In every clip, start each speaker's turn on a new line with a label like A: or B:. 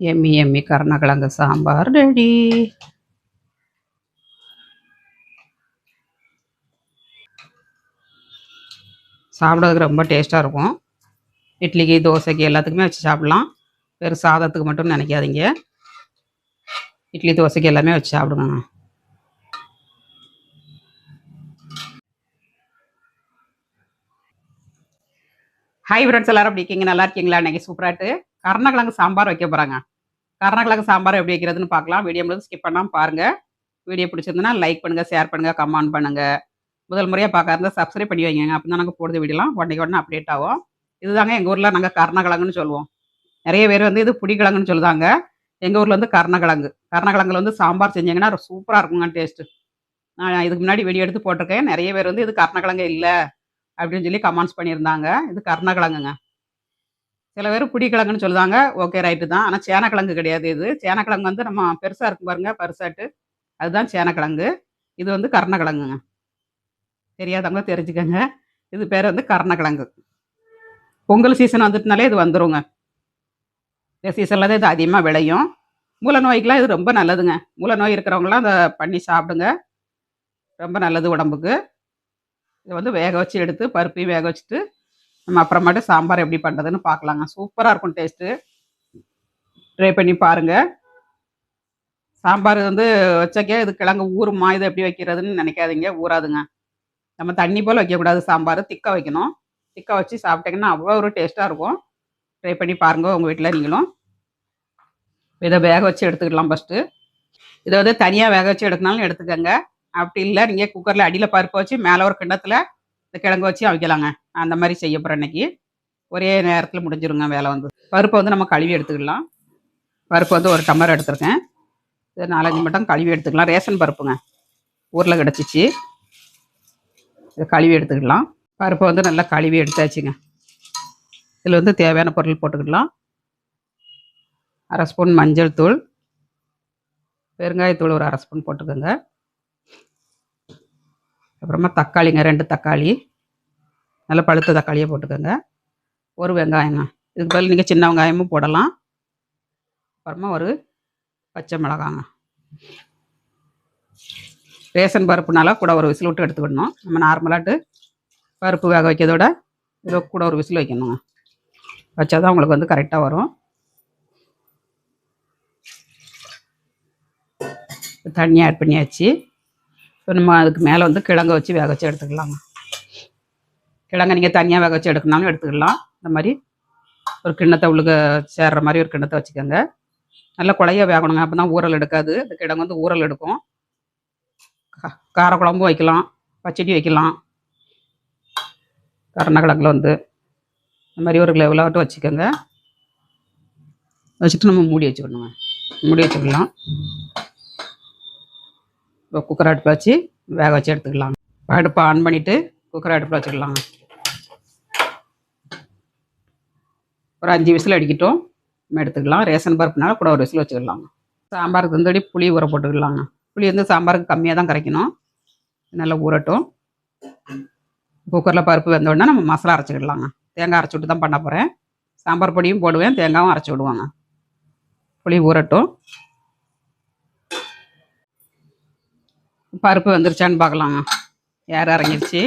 A: Emmy Emmy கருணக்கிழங்கு sambar ready. சாப்பிட்றதுக்கு ரொம்ப டேஸ்ட்டாக இருக்கும். இட்லிக்கு தோசைக்கு எல்லாத்துக்குமே வச்சு சாப்பிட்லாம். வெறும் சாதத்துக்கு மட்டும் நினைக்காதீங்க. இட்லி தோசைக்கு எல்லாமே வச்சு சாப்பிடுங்க ஹாய் ஃப்ரெண்ட்ஸ் எல்லாரும் அப்படி இருக்கீங்க? நல்லா இருக்கீங்களா? இன்னைக்கு சூப்பராட்டு கருணக்கிழங்கு சாம்பார் வைக்க போகிறாங்க கருணக்கிழங்கு சாம்பார் எப்படி வைக்கிறதுன்னு பார்க்கலாம். வீடியோ முழுவதும் ஸ்கிப் பண்ணாமல் பாருங்கள் வீடியோ பிடிச்சிருந்ததுன்னா லைக் பண்ணுங்கள் ஷேர் பண்ணுங்கள் கமெண்ட் பண்ணுங்கள் முதல் முறையாக பார்க்க இருந்தால் சப்ஸ்கிரைப் பண்ணி வைங்க. அப்போ தான் நாங்கள் போடுறது வீடியோலாம் உடனே உடனே அப்டேட் ஆகும். இதுதாங்க எங்கள் ஊரில் நாங்கள் கருணக்கிழங்குன்னு சொல்லுவோம். நிறைய பேர் வந்து இது புடிக்கிழங்குன்னு சொல்லுதாங்க. எங்கள் ஊரில் வந்து கருணக்கிழங்கு கருணக்கிழங்குல வந்து சாம்பார் செஞ்சீங்கன்னா சூப்பராக இருக்குங்க டேஸ்ட்டு நான் இதுக்கு முன்னாடி வீடியோ எடுத்து போட்டிருக்கேன். நிறைய பேர் வந்து இது கருணக்கிழங்கு இல்லை அப்படின்னு சொல்லி கமெண்ட்ஸ் பண்ணியிருந்தாங்க. இது கருணக்கிழங்குங்க சில பேர் புடிக்கிழங்குன்னு சொல்லுவாங்க. ஓகே ரைட்டு தான். ஆனால் சேனக்கிழங்கு கிடையாது இது. சேனக்கிழங்கு வந்து நம்ம பெருசாக இருக்கும் பாருங்க பெருசாட்டு. அதுதான் சேனக்கிழங்கு. இது வந்து கர்ணக்கிழங்குங்க. தெரியாதவங்க தெரிஞ்சுக்கோங்க. இது பேர் வந்து கருணக்கிழங்கு. பொங்கல் சீசன் வந்துட்டுனாலே இது வந்துருங்க. இந்த சீசனில் தான் இது அதிகமாக விளையும். மூல நோய்க்கெலாம் இது ரொம்ப நல்லதுங்க. மூல நோய் இருக்கிறவங்களாம் அதை பண்ணி சாப்பிடுங்க. ரொம்ப நல்லது உடம்புக்கு. இதை வந்து வேக வச்சு எடுத்து பருப்பையும் வேக வச்சுட்டு நம்ம அப்புறமாட்டு சாம்பார் எப்படி பண்ணுறதுன்னு பார்க்கலாங்க. சூப்பராக இருக்கும் டேஸ்ட்டு ட்ரை பண்ணி பாருங்கள் சாம்பார் வந்து வச்சக்கே இது கிழங்கு ஊறுமா இது எப்படி வைக்கிறதுன்னு நினைக்காதீங்க. ஊறாதுங்க. நம்ம தண்ணி போல் வைக்கக்கூடாது சாம்பார். திக்க வைக்கணும். திக்கா வச்சு சாப்பிட்டீங்கன்னா அவ்வளோ ஒரு டேஸ்ட்டாக இருக்கும். ட்ரை பண்ணி பாருங்க உங்கள் வீட்டில் நீங்களும். இதை வேக வச்சு எடுத்துக்கலாம் ஃபஸ்ட்டு இதை வந்து தனியாக வேக வச்சு எடுக்கனாலும் எடுத்துக்கோங்க. அப்படி இல்லை நீங்கள் குக்கரில் அடியில் பருப்பு வச்சு மேலே ஒரு கிண்ணத்தில் இந்த கிழங்கு வச்சு அவிக்கலாங்க. அந்த மாதிரி செய்ய போகிறேன் இன்னைக்கு. ஒரே நேரத்தில் முடிஞ்சிருங்க வேலை வந்து. பருப்பை வந்து நம்ம கழுவி எடுத்துக்கலாம். பருப்பு வந்து ஒரு டம்ளர் எடுத்திருக்கேன். இது நாலஞ்சு மட்டும் கழுவி எடுத்துக்கலாம். ரேஷன் பருப்புங்க. ஊரில் கிடச்சிச்சு. இதை கழுவி எடுத்துக்கலாம். பருப்பை வந்து நல்லா கழுவி எடுத்தாச்சுங்க. இதில் வந்து தேவையான பொருள் போட்டுக்கலாம் அரை ஸ்பூன் மஞ்சள் தூள். பெருங்காயத்தூள் ஒரு அரை ஸ்பூன் போட்டுக்கோங்க. அப்புறமா தக்காளிங்க ரெண்டு தக்காளி. நல்லா பழுத்த தக்காளியை போட்டுக்கோங்க. ஒரு வெங்காயங்க. இதுக்கு பதில் நீங்கள் சின்ன வெங்காயமும் போடலாம். அப்புறமா ஒரு பச்சை மிளகாங்க. ரேஷன் பருப்புனால கூட ஒரு விசில் விட்டு எடுத்துக்கிடணும் நம்ம நார்மலாட்டு பருப்பு வேக வைக்கிறதோட இதை கூட ஒரு விசில் வைக்கணுங்க. வச்சா தான் உங்களுக்கு வந்து கரெக்டாக வரும். தண்ணி ஆட் பண்ணியாச்சு. இப்போ நம்ம அதுக்கு மேலே வந்து கிழங்க வச்சு வேக வச்சு எடுத்துக்கலாங்க கிழங்க நீங்கள் தனியாக வேக வச்சு எடுக்கணும்னாலும் எடுத்துக்கலாம். இந்த மாதிரி ஒரு கிண்ணத்தை உள்ளுக சேர்ற மாதிரி ஒரு கிண்ணத்தை வச்சுக்கோங்க. நல்லா குழைய வேகணுங்க. அப்போ தான் ஊறல் எடுக்காது. இந்த கிழங்கு வந்து ஊறல் எடுக்கும். காரக்குழம்பும் வைக்கலாம். பச்சடி வைக்கலாம். கருணக்கிழங்குல வந்து இந்த மாதிரி ஒரு லெவலாகட்டும் வச்சுக்கோங்க. வச்சுட்டு நம்ம மூடி வச்சுக்கணுங்க. மூடி வச்சுக்கலாம். இப்போ குக்கர் அடுப்பில் வச்சு வேக வச்சு எடுத்துக்கலாம். அடுப்பை ஆன் பண்ணிவிட்டு குக்கர் அடுப்பில் வச்சுக்கலாங்க ஒரு அஞ்சு விசில் அடிக்கட்டும். நம்ம எடுத்துக்கலாம். ரேஷன் பருப்புனால கூட ஒரு விசில் வச்சுக்கலாம். சாம்பாருக்கு வந்து புளி ஊற போட்டுக்கலாங்க புளி வந்து சாம்பாருக்கு கம்மியாக தான் கரைக்கணும். நல்லா ஊறட்டும். குக்கரில் பருப்பு வெந்தோடனே நம்ம மசாலா அரைச்சிக்கிடலாங்க தேங்காய் அரைச்சி விட்டு தான் பண்ண போகிறேன் சாம்பார் பொடியும் போடுவேன். தேங்காயும் அரைச்சி விடுவாங்க. புளி ஊறட்டும். பருப்பு வந்துருச்சான்னு பார்க்கலாங்க ஏற இறங்கிருச்சு?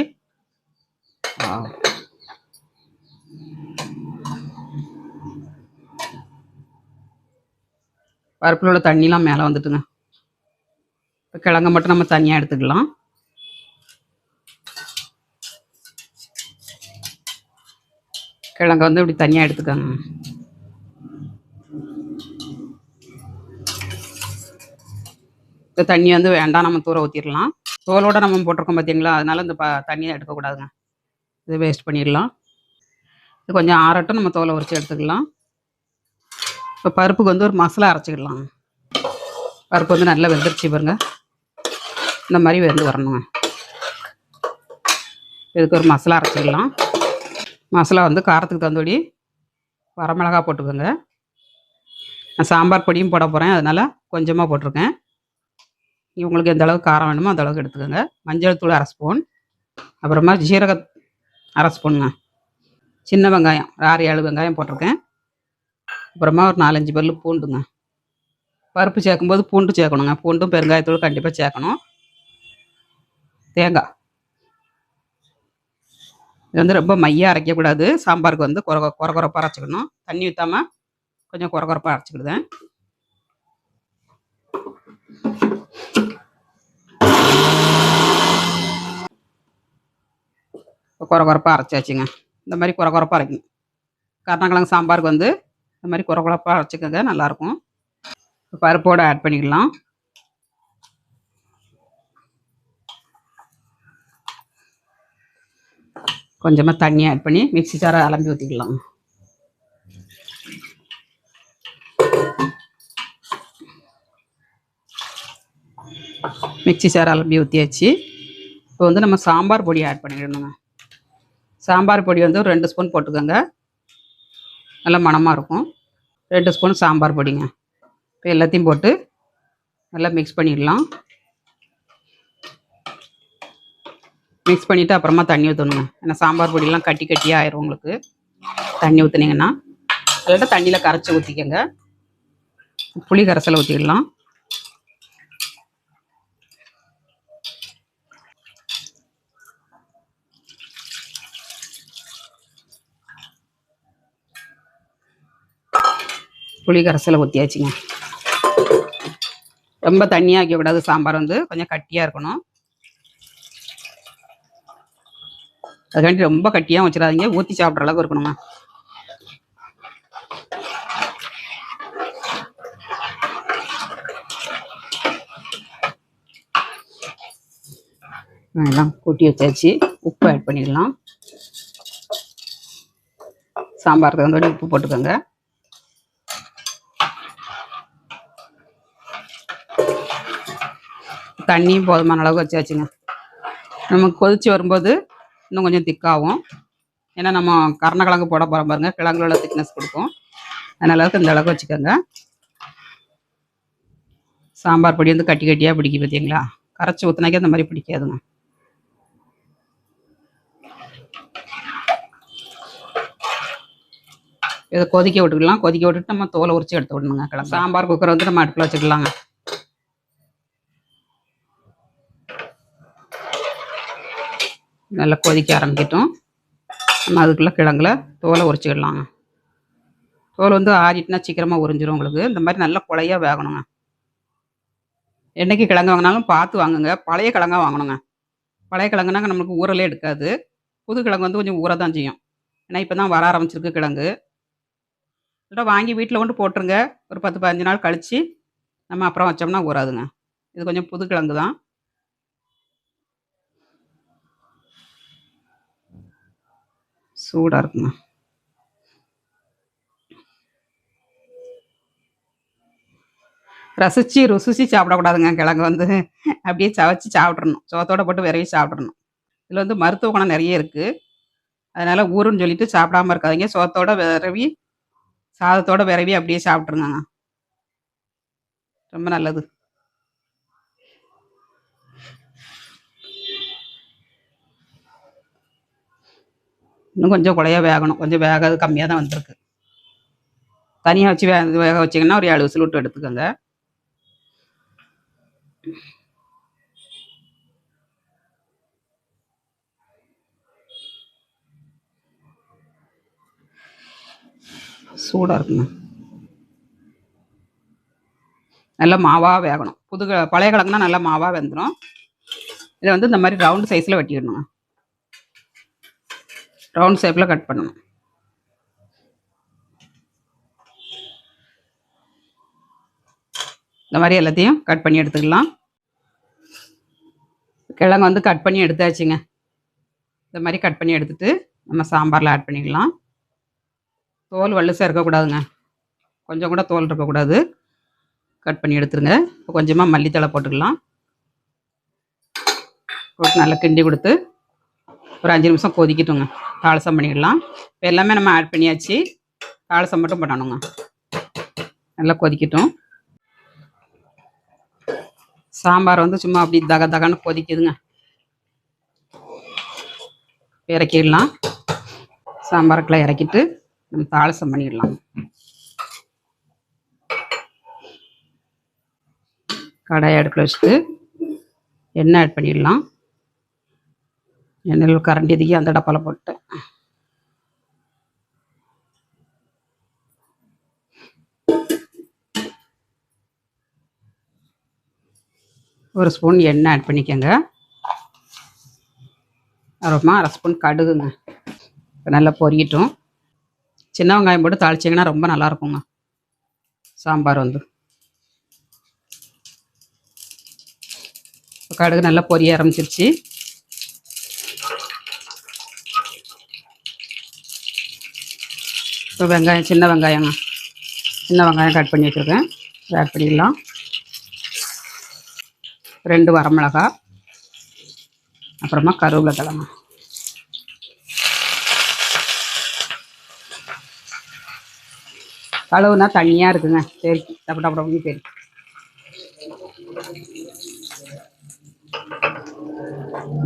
A: பருப்பில் உள்ள தண்ணிலாம் மேலே வந்துட்டுங்க. இப்போ கிழங்க மட்டும் நம்ம தனியாக எடுத்துக்கலாம். கிழங்க வந்து இப்படி தனியாக எடுத்துக்கோங்க. இந்த தண்ணி வந்து வேண்டாம் நம்ம தூர ஊற்றிடலாம் தோலோட நம்ம போட்டிருக்கோம் பார்த்தீங்களா அதனால இந்த ப தண்ணியை எடுக்கக்கூடாதுங்க இது வேஸ்ட் பண்ணிடலாம். இது கொஞ்சம் ஆறட்டும் நம்ம தோலை உரிச்சு எடுத்துக்கலாம். இப்போ பருப்புக்கு வந்து ஒரு மசாலா அரைச்சிக்கலாம் பருப்பு வந்து நல்லா வெந்துருச்சு பாருங்க. இந்த மாதிரி வெந்து வரணுங்க. இதுக்கு ஒரு மசாலா அரைச்சிக்கலாம் மசாலா வந்து காரத்துக்கு தந்தோடி வரமிளகா போட்டுக்கோங்க. நான் சாம்பார் பொடியும் போட போகிறேன் அதனால் கொஞ்சமாக போட்டிருக்கேன். உங்களுக்கு எந்த அளவுக்கு காரம் வேணுமோ அந்த அளவுக்கு எடுத்துக்கோங்க. மஞ்சள் தூள் அரை ஸ்பூன். அப்புறமா ஜீரக அரை ஸ்பூனுங்க. சின்ன வெங்காயம் ஆறு ஏழு வெங்காயம் போட்டிருக்கேன். அப்புறமா ஒரு நாலஞ்சு பல்லு பூண்டுங்க. பருப்பு சேர்க்கும்போது பூண்டு சேர்க்கணுங்க. பூண்டும் பெருங்காயத்தூள் கண்டிப்பாக சேர்க்கணும். தேங்காய். இது வந்து ரொம்ப மையாக அரைக்கக்கூடாது. சாம்பாருக்கு வந்து குற குற குறப்பாக அரைச்சிக்கணும். தண்ணி ஊற்றாம கொஞ்சம் குறை குறைப்பாக அரைச்சிக்கிடுதேன் குறை குறைப்பாக அரைச்சாச்சுங்க. இந்த மாதிரி குறை குறைப்பாக அரைக்கணும். கருணக்கிழங்கு சாம்பாருக்கு வந்து இந்த மாதிரி குறை குறைப்பாக அரைச்சிக்கோங்க நல்லாயிருக்கும். பருப்போடு ஆட் பண்ணிக்கலாம். கொஞ்சமாக தண்ணி ஆட் பண்ணி மிக்ஸி சாரை அலம்பி ஊற்றிக்கலாம் மிக்ஸி சாரை அலம்பி ஊற்றியாச்சு இப்போ வந்து நம்ம சாம்பார் பொடி ஆட் பண்ணிடணுங்க. சாம்பார் பொடி வந்து ஒரு ரெண்டு ஸ்பூன் போட்டுக்கோங்க. நல்லா மணமாக இருக்கும். ரெண்டு ஸ்பூன் சாம்பார் பொடிங்க. இப்போ எல்லாத்தையும் போட்டு நல்லா மிக்ஸ் பண்ணிடலாம். மிக்ஸ் பண்ணிவிட்டு அப்புறமா தண்ணி ஊற்றணுங்க ஏன்னா சாம்பார் பொடியெலாம் கட்டி கட்டியாக ஆயிரும் உங்களுக்கு. தண்ணி ஊற்றுனீங்கன்னா இல்லாட்டா தண்ணியில் கரைச்சி ஊற்றிக்கோங்க புளி கரைசலை ஊற்றிடலாம் புளி கரைசலை ஊற்றியாச்சுங்க ரொம்ப தண்ணியாக வைக்கக்கூடாது சாம்பார் வந்து. கொஞ்சம் கட்டியாக இருக்கணும். அதுக்காண்டி ரொம்ப கட்டியாக வச்சிடாதீங்க. ஊற்றி சாப்பிட்ற அளவுக்கு இருக்கணுமா? எல்லாம் கூட்டி வச்சாச்சு. உப்பு ஆட் பண்ணிடலாம். சாம்பார் தகுந்தபடி உப்பு போட்டுக்கோங்க. தண்ணியும் போதுமான அளவுக்கு வச்சாச்சுங்க நம்ம கொதிச்சு வரும்போது இன்னும் கொஞ்சம் திக்காகும். ஏன்னா நம்ம கருணக்கிழங்கு போட போகிறோம் பாருங்கள் கிழங்குல திக்னஸ் கொடுக்கும். அதனால இந்த அளவுக்கு வச்சுக்கோங்க. சாம்பார் பொடி வந்து கட்டி கட்டியாக பிடிக்கும் பார்த்தீங்களா கரைச்சி ஊற்றினாக்கே அந்த மாதிரி பிடிக்காதுங்க. இதை கொதிக்க விட்டுக்கலாம். கொதிக்க விட்டுட்டு நம்ம தோலை உரிச்சு எடுத்து விடணுங்க கிழங்கு. சாம்பார் குக்கரை வந்து நம்ம அடுப்பில் வச்சுக்கலாங்க. நல்லா கொதிக்க ஆரம்பிக்கட்டும். நம்ம அதுக்குள்ளே கிழங்குல தோலை உரிச்சிடலாங்க தோல் வந்து ஆறிட்டுனா சீக்கிரமாக உறிஞ்சிரும் உங்களுக்கு. இந்த மாதிரி நல்லா குழையாக வேகணுங்க. என்னைக்கு கிழங்கு வாங்கினாலும் பார்த்து வாங்குங்க. பழைய கிழங்காக வாங்கணுங்க. பழைய கிழங்குனாங்க நம்மளுக்கு ஊறலே எடுக்காது. புது கிழங்கு வந்து கொஞ்சம் ஊற தான் செய்யும். ஏன்னா இப்போ தான் வர ஆரம்பிச்சிருக்கு கிழங்கு. இல்லை வாங்கி வீட்டில் கொண்டு போட்டுருங்க. ஒரு பத்து பதினஞ்சு நாள் கழித்து நம்ம அப்புறம் வச்சோம்னா ஊறாதுங்க. இது கொஞ்சம் புது கிழங்கு தான் சூடாக இருக்குங்க ரசிச்சு ருசிச்சு சாப்பிடக்கூடாதுங்க கிழங்கு வந்து. அப்படியே சவைச்சு சாப்பிட்றணும் சோத்தோட போட்டு விரவி சாப்பிட்றணும் இதில் வந்து மருத்துவ குணம் நிறைய இருக்குது அதனால் ஊருன்னு சொல்லிட்டு சாப்பிடாம இருக்காதிங்க. சோத்தோட விரவி சாதத்தோட விரவி அப்படியே சாப்பிட்ருங்க ரொம்ப நல்லது. இன்னும் கொஞ்சம் குழைய வேகணும். கொஞ்சம் வேக கம்மியாக தான் வந்திருக்கு. தனியாக வச்சு வே வேக வச்சிங்கன்னா ஒரு ஏழு விசில் விட்டு எடுத்துக்கோங்க. சூடாக இருக்குங்க. நல்லா மாவாக வேகணும். புது க- பழைய கிழங்குனா நல்லா மாவாக வெந்துடும் இதை வந்து இந்த மாதிரி ரவுண்டு சைஸில் வெட்டிடணுங்க. ரவுண்ட் ஷேப்பில் கட் பண்ணணும். இந்த மாதிரி எல்லாத்தையும் கட் பண்ணி எடுத்துக்கலாம். கிழங்கு வந்து கட் பண்ணி எடுத்தாச்சுங்க. இந்த மாதிரி கட் பண்ணி எடுத்துட்டு நம்ம சாம்பாரில் ஆட் பண்ணிக்கலாம். தோல் வல்லுசாக இருக்கக்கூடாதுங்க. கொஞ்சம் கூட தோல் இருக்கக்கூடாது. கட் பண்ணி எடுத்துருங்க. இப்போ கொஞ்சமாக மல்லித்தலை போட்டுக்கலாம். போட்டு நல்லா கிண்டி கொடுத்து ஒரு அஞ்சு நிமிஷம் கொதிக்கட்டுங்க. தாளசம் பண்ணிடலாம். இப்போ எல்லாமே நம்ம ஆட் பண்ணியாச்சு. தாளசம் மட்டும் பண்ணணுங்க நல்லா கொதிக்கட்டும். சாம்பார் வந்து சும்மா அப்படி தக தகன்னு கொதிக்குதுங்க. இறக்கிடலாம். சாம்பாருக்குலாம் இறக்கிட்டு நம்ம தாளசம் பண்ணிடலாம். கடாயை அடுப்பில் வச்சுட்டு எண்ணெய் ஆட் பண்ணிடலாம். எண்ணெயில் கரண்டி தூக்கி அந்த டப்பாவில் போட்டேன் ஒரு ஸ்பூன் எண்ணெய் ஆட் பண்ணிக்கோங்க. அப்புறமா அரை ஸ்பூன் கடுகுங்க. இப்போ நல்லா பொரியட்டும். சின்ன வெங்காயம் போட்டு தாளிச்சிங்கன்னா ரொம்ப நல்லாயிருக்குங்க. சாம்பார் வந்து. கடுகு நல்லா பொரிய ஆரம்பிச்சிருச்சு. இப்போ வெங்காயம் சின்ன வெங்காயம். சின்ன வெங்காயம் கட் பண்ணி வச்சுருக்கேன். ஆட் பண்ணிடலாம். ரெண்டு வரமிளகா அப்புறமா கருவேப்பிலை கிழங்கு. கழுவுனா தண்ணியாக இருக்குங்க. சரி டப்பு டப்பு டப்புன்னு சரி.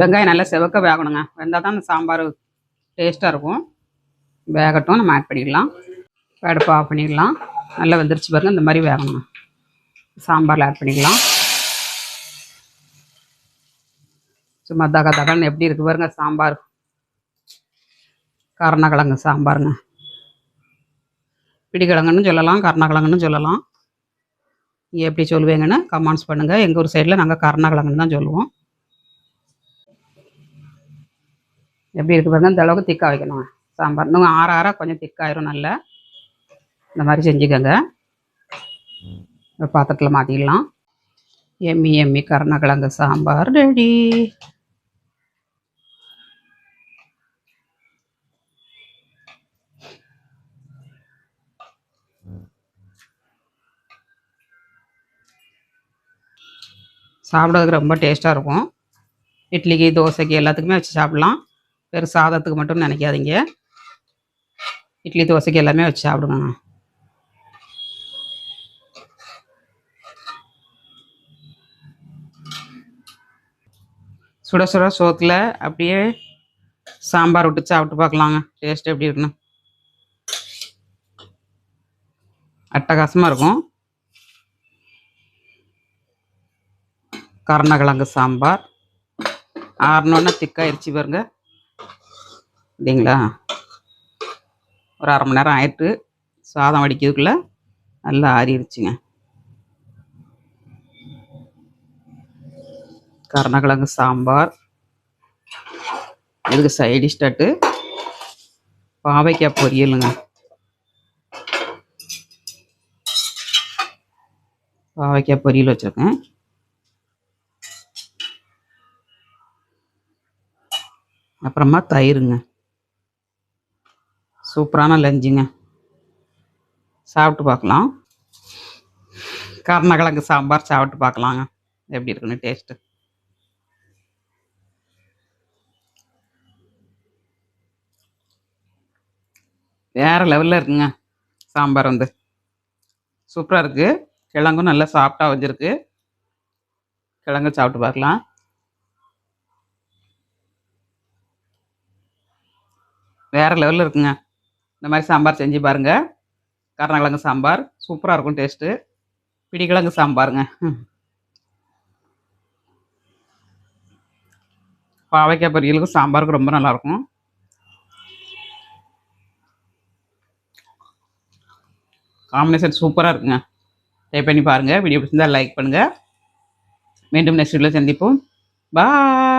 A: வெங்காயம் நல்லா செவக்க வேகணுங்க. வெந்தால் தான் அந்த சாம்பார் டேஸ்ட்டாக இருக்கும். வேகட்டும் நம்ம ஆட் பண்ணிடலாம். அடுப்பை ஆஃப் பண்ணிடலாம். நல்லா வெந்துருச்சு பாருங்கள் இந்த மாதிரி வேகணும். சாம்பாரில் ஆட் பண்ணிக்கலாம் சும்மா தக தகன்னு எப்படி இருக்கு பாருங்க சாம்பார். கருணக்கிழங்கு சாம்பாருங்க. பிடிக்கிழங்குன்னு சொல்லலாம் கருணக்கிழங்குன்னு சொல்லலாம். நீங்கள் எப்படி சொல்லுவீங்கன்னு கமெண்ட்ஸ் பண்ணுங்கள் எங்கள் ஊர் சைடில் நாங்கள் கருணக்கிழங்குன்னு தான் சொல்லுவோம். எப்படி இருக்கு பாருங்க இந்த அளவுக்கு திக்காக வைக்கணும் சாம்பார். இன்னும் ஆற ஆற கொஞ்சம் திக்காயிரும் நல்லா. இந்த மாதிரி செஞ்சுக்கோங்க. பாத்திரத்தில் மாற்றிடலாம் எம்மி எம்மி கருணக்கிழங்கு சாம்பார் ரெடி சாப்பிட்றதுக்கு ரொம்ப டேஸ்ட்டாக இருக்கும். இட்லிக்கு தோசைக்கு எல்லாத்துக்குமே வச்சு சாப்பிட்லாம். வெறும் சாதத்துக்கு மட்டும் நினைக்காதீங்க. இட்லி தோசைக்கு எல்லாமே வச்சு சாப்பிடுவாங்க சுட சுட சோத்தில் அப்படியே சாம்பார் விட்டு சாப்பிட்டு பார்க்கலாங்க. டேஸ்ட் எப்படி இருக்குன்னு. அட்டகாசமாக இருக்கும். கருணக்கிழங்கு சாம்பார். ஆறணுன்னா திக்காயிருச்சு பாருங்க. இல்லைங்களா ஒரு அரை மணி நேரம் ஆயிட்டு சாதம் வடிக்கிறதுக்குள்ளே நல்லா ஆறிடுச்சுங்க. கருணக்கிழங்கு சாம்பார். இதுக்கு சைடிஷ் தட்டு. பாவைக்காய் பொரியலுங்க. பாவைக்காய் பொரியல் வச்சுருக்கேன். அப்புறமா தயிருங்க. சூப்பரான லஞ்சுங்க. சாப்பிட்டு பார்க்கலாம். கருணக்கிழங்கு சாம்பார் சாப்பிட்டு பார்க்கலாங்க. எப்படி இருக்குன்னு டேஸ்ட்டு வேறு லெவலில் இருக்குங்க சாம்பார் வந்து. சூப்பராக இருக்குது கிழங்கும் நல்லா சாஃப்டாக வந்திருக்கு. கிழங்கு சாப்பிட்டு பார்க்கலாம். வேறு லெவலில் இருக்குங்க. இந்த மாதிரி சாம்பார் செஞ்சு பாருங்கள் கருணக்கிழங்கு சாம்பார் சூப்பராக இருக்கும் டேஸ்ட்டு பிடிக்கிழங்கு சாம்பாருங்க. பாவைக்காய் பொரியலுக்கும் சாம்பாருக்கும் ரொம்ப நல்லாயிருக்கும் காம்பினேஷன் சூப்பராக இருக்குங்க. ட்ரை பண்ணி பாருங்கள் வீடியோ பிடிச்சிருந்தால் லைக் பண்ணுங்கள் மீண்டும் நெக்ஸ்ட் வீடியோவில் சந்திப்போம். பாய்